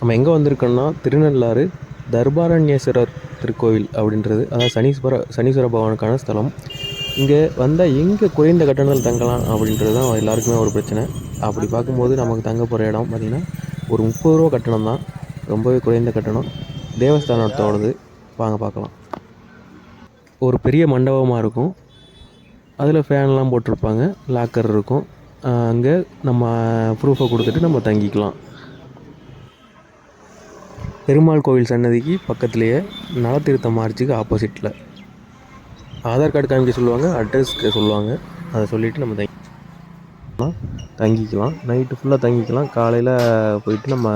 நம்ம எங்கே வந்திருக்கோம்னா திருநள்ளாறு தர்பாரண்யேஸ்வரர் திருக்கோவில் அப்படின்றது அதாவது சனீஸ்வர சனீஸ்வர பகவானுக்கான ஸ்தலம். இங்கே வந்தால் எங்கே குறைந்த கட்டணத்தில் தங்கலாம் அப்படின்றது தான் எல்லாருக்குமே ஒரு பிரச்சனை. அப்படி பார்க்கும்போது நமக்கு தங்க போகிற இடம் பார்த்திங்கன்னா ஒரு முப்பது ரூபா கட்டணம் தான். ரொம்பவே குறைந்த கட்டணம். தேவஸ்தானத்தோடது. வாங்க பார்க்கலாம். ஒரு பெரிய மண்டபமாக இருக்கும். அதில் ஃபேன்லாம் போட்டிருப்பாங்க. லாக்கர் இருக்கும். அங்கே நம்ம ப்ரூஃபை கொடுத்துட்டு நம்ம தங்கிக்கலாம். பெருமாள் கோவில் சன்னதிக்கு பக்கத்துலேயே நலத்திருத்த ஆர்ச்சுக்கு ஆப்போசிட்டில். ஆதார் கார்டு காமிக்க சொல்லுவாங்க அட்ரஸ்க்கு சொல்லுவாங்க. அதை சொல்லிவிட்டு நம்ம தங்கி தங்கிக்கலாம். நைட்டு ஃபுல்லாக தங்கிக்கலாம். காலையில் போயிட்டு நம்ம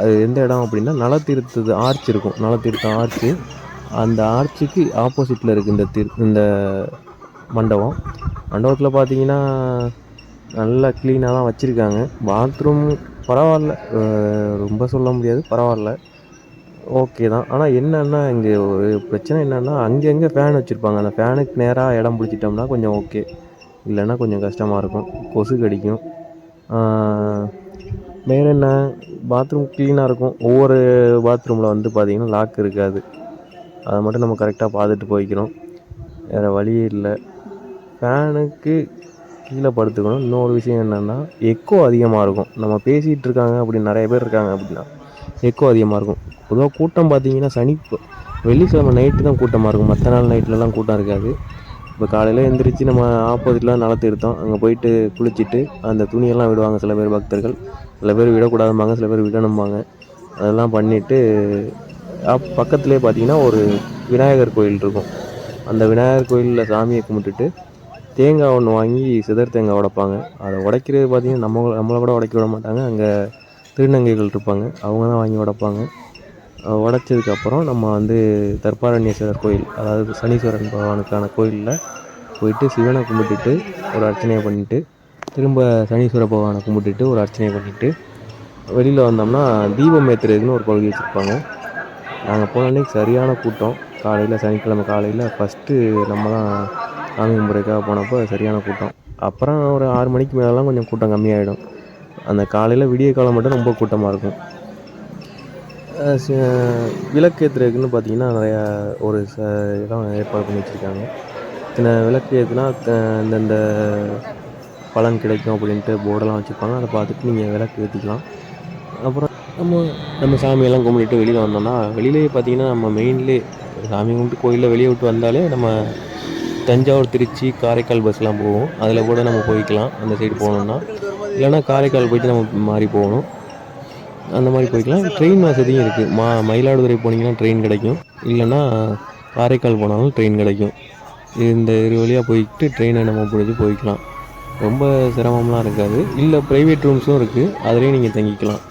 அது எந்த இடம் அப்படின்னா நலத்திருத்தது ஆர்ச் இருக்கும். நலத்திருத்தம் ஆர்ச்சு அந்த ஆர்ச்சுக்கு ஆப்போசிட்டில் இருக்குது இந்த திரு இந்த மண்டபம். மண்டபத்தில் பார்த்தீங்கன்னா நல்லா க்ளீனாக தான் வச்சுருக்காங்க. பாத்ரூம் பரவாயில்ல. ரொம்ப சொல்ல முடியாது. பரவாயில்ல. ஓகே தான். ஆனால் என்னென்னா இங்கே ஒரு பிரச்சனை என்னென்னா அங்கங்கே ஃபேன் வச்சுருப்பாங்க. அந்த ஃபேனுக்கு நேராக இடம் பிடிச்சிட்டோம்னா கொஞ்சம் ஓகே. இல்லைன்னா கொஞ்சம் கஷ்டமாக இருக்கும். கொசு கடிக்கும். வேறு என்ன? பாத்ரூம் க்ளீனாக இருக்கும். ஒவ்வொரு பாத்ரூமில் வந்து பார்த்திங்கன்னா லாக் இருக்காது. அதை மட்டும் நம்ம கரெக்டாக பார்த்துட்டு போய்க்கணும் வேறு வழியே இல்லை. ஃபேனுக்கு கீழே படுத்துக்கணும். இன்னொரு விஷயம் என்னென்னா எக்கோ அதிகமாக இருக்கும். நம்ம பேசிகிட்டு இருக்காங்க அப்படின்னு நிறைய பேர் இருக்காங்க அப்படின்னா எக்கோ அதிகமாக இருக்கும். பொதுவாக கூட்டம் பார்த்தீங்கன்னா சனி வெள்ளிக்கிழமை நைட்டு தான் கூட்டமாக இருக்கும். மற்ற நாள் நைட்லலாம் கூட்டம் இருக்காது. இப்போ காலையில் எழுந்திரிச்சு நம்ம ஆப்போசிட்டில் நிலத்திருத்தோம் அங்கே போயிட்டு குளிச்சுட்டு அந்த துணியெல்லாம் விடுவாங்க சில பேர் பக்தர்கள். சில பேர் விடக்கூடாதும்பாங்க சில பேர் விடணும்பாங்க. அதெல்லாம் பண்ணிவிட்டு பக்கத்துலேயே பார்த்தீங்கன்னா ஒரு விநாயகர் கோயில் இருக்கும். அந்த விநாயகர் கோயிலில் சாமியை கும்பிட்டுட்டு தேங்காய் ஒன்று வாங்கி சிதர் தேங்காய் உடைப்பாங்க. அதை உடைக்கிறது பார்த்திங்கன்னா நம்ம நம்மளை கூட உடைக்க விட மாட்டாங்க. அங்கே திருநங்கைகள் இருப்பாங்க. அவங்க தான் வாங்கி உடைப்பாங்க. உடைச்சதுக்கப்புறம் நம்ம வந்து தர்பாரண்யேஸ்வரர் கோயில் அதாவது சனீஸ்வரன் பகவானுக்கான கோயிலில் போயிட்டு சிவனை கும்பிட்டுட்டு ஒரு அர்ச்சனையை பண்ணிவிட்டு திரும்ப சனீஸ்வர பகவானை கும்பிட்டுட்டு ஒரு அர்ச்சனையை பண்ணிவிட்டு வெளியில் வந்தோம்னா தீபம் ஏற்றுறதுக்குன்னு ஒரு கொள்கை வச்சுருப்பாங்க. நாங்கள் போன அன்றைக்கி சரியான கூட்டம். காலையில் சனிக்கிழமை காலையில் ஃபஸ்ட்டு நம்ம தான் சாமி கும்பிட்றதுக்காக போனப்போ சரியான கூட்டம். அப்புறம் ஒரு ஆறு மணிக்கு மேலெலாம் கொஞ்சம் கூட்டம் கம்மியாகிடும் அந்த காலையில் விடிய காலம் மட்டும் ரொம்ப கூட்டமாக இருக்கும். விளக்கு ஏற்றுறதுக்குன்னு பார்த்தீங்கன்னா நிறையா ஒரு ச இடம் ஏற்பாடு பண்ணி வச்சுருக்காங்க. இத்தனை விளக்கு ஏற்றுனா இந்தந்த பலன் கிடைக்கும் அப்படின்ட்டு போர்டெல்லாம் வச்சுருப்பாங்க. அதை பார்த்துட்டு நீங்கள் விளக்கு ஏற்றிக்கலாம் அப்புறம் நம்ம நம்ம சாமியெல்லாம் கும்பிட்டுட்டு வெளியில் வந்தோம்னா வெளியிலேயே பார்த்தீங்கன்னா நம்ம மெயின்லேயே சாமி கும்பிட்டு கோயிலில் வெளியே விட்டு வந்தாலே நம்ம தஞ்சாவூர் திருச்சி காரைக்கால் பஸ்லாம் போகும் அதில் கூட நம்ம போய்க்கலாம். அந்த சைடு போகணுன்னா இல்லைனா காரைக்கால் போயிட்டு நம்ம மாறி போகணும். அந்த மாதிரி போய்க்கலாம். ட்ரெயின் வசதியும் இருக்குது மா மயிலாடுதுறை போனீங்கன்னா ட்ரெயின் கிடைக்கும். இல்லைன்னா காரைக்கால் போனாலும் ட்ரெயின் கிடைக்கும். இந்த இரு வழியாக போய்கிட்டு ட்ரெயினை நம்ம பிடிச்சி போய்க்கலாம். ரொம்ப சிரமம்லாம் இருக்காது. இல்லை ப்ரைவேட் ரூம்ஸும் இருக்குது அதுலேயும் நீங்கள் தங்கிக்கலாம்.